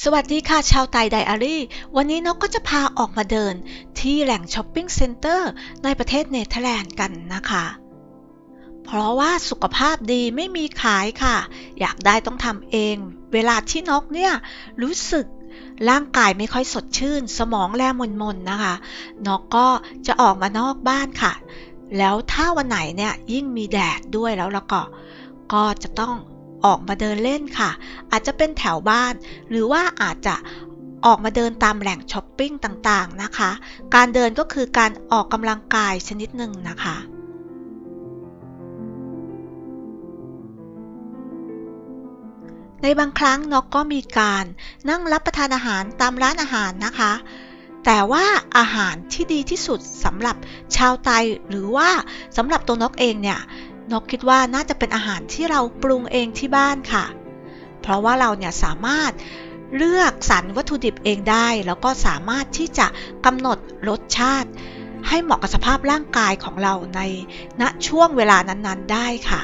สวัสดีค่ะชาวไตไดอารี่ วันนี้นกก็จะพาออกมาเดินที่แหล่งช้อปปิ้งเซ็นเตอร์ในประเทศเนเธอร์แลนด์กันนะคะ เพราะว่าสุขภาพดีไม่มีขายค่ะ อยากได้ต้องทำเอง เวลาที่นกเนี่ยรู้สึกร่างกายไม่ค่อยสดชื่น สมองแลมนๆนะคะ นกก็จะออกมานอกบ้านค่ะ แล้วถ้าวันไหนเนี่ยยิ่งมีแดดด้วยแล้วแล้วก็ ก็จะต้อง ออกมาเดินเล่นค่ะ อาจจะเป็นแถวบ้าน หรือว่าอาจจะออกมาเดินตามแหล่งช้อปปิ้งต่างๆนะคะ การเดินก็คือการออกกำลังกายชนิดหนึ่งนะคะในบางครั้งนกก็มีการนั่งรับประทานอาหารตามร้านอาหารนะคะ แต่ว่าอาหารที่ดีที่สุดสำหรับชาวไทยหรือว่าสำหรับตัวนกเองเนี่ย นกคิดว่าน่าจะเป็นอาหารที่เราปรุงเองที่บ้านค่ะ เพราะว่าเราเนี่ยสามารถเลือกสรรวัตถุดิบเองได้ แล้วก็สามารถที่จะกำหนดรสชาติ ให้เหมาะกับสภาพร่างกายของเราในณช่วงเวลานั้นๆ ได้ค่ะ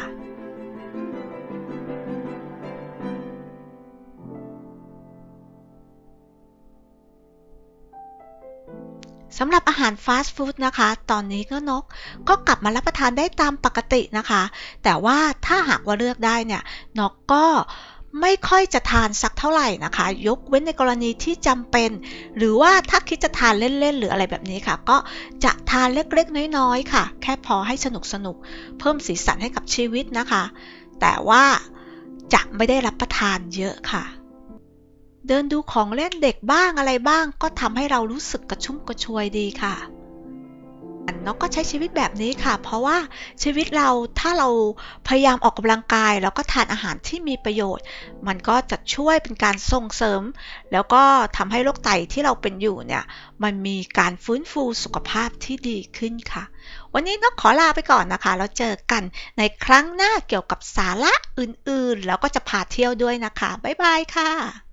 สำหรับอาหารฟาสต์ฟู้ดนะคะ ตอนนี้ก็นกก็กลับมารับประทานได้ตามปกตินะคะ แต่ว่าถ้าหากว่าเลือกได้เนี่ย นกก็ไม่ค่อยจะทานสักเท่าไหร่นะคะ ยกเว้นในกรณีที่จำเป็น หรือว่าถ้าคิดจะทานเล่นๆ หรืออะไรแบบนี้ค่ะ ก็จะทานเล็กๆ น้อยๆ ค่ะ แค่พอให้สนุกๆเพิ่มสีสันให้กับชีวิตนะคะ แต่ว่าจะไม่ได้รับประทานเยอะค่ะ เดินดูของเล่นเด็กบ้างอะไรบ้าง ก็ทำให้เรารู้สึกกระชุ่มกระชวยดีค่ะนกก็ใช้ชีวิตแบบนี้ค่ะ เพราะว่าชีวิตเราถ้าเราพยายามออกกำลังกาย แล้วก็ทานอาหารที่มีประโยชน์ มันก็จะช่วยเป็นการส่งเสริม แล้วก็ทำให้โรคไตที่เราเป็นอยู่เนี่ย มันมีการฟื้นฟูสุขภาพที่ดีขึ้นค่ะ วันนี้นกขอลาไปก่อนนะคะ แล้วเจอกันในครั้งหน้าเกี่ยวกับสาระอื่นๆ แล้วก็จะพาเที่ยวด้วยนะคะบ๊ายบายค่ะ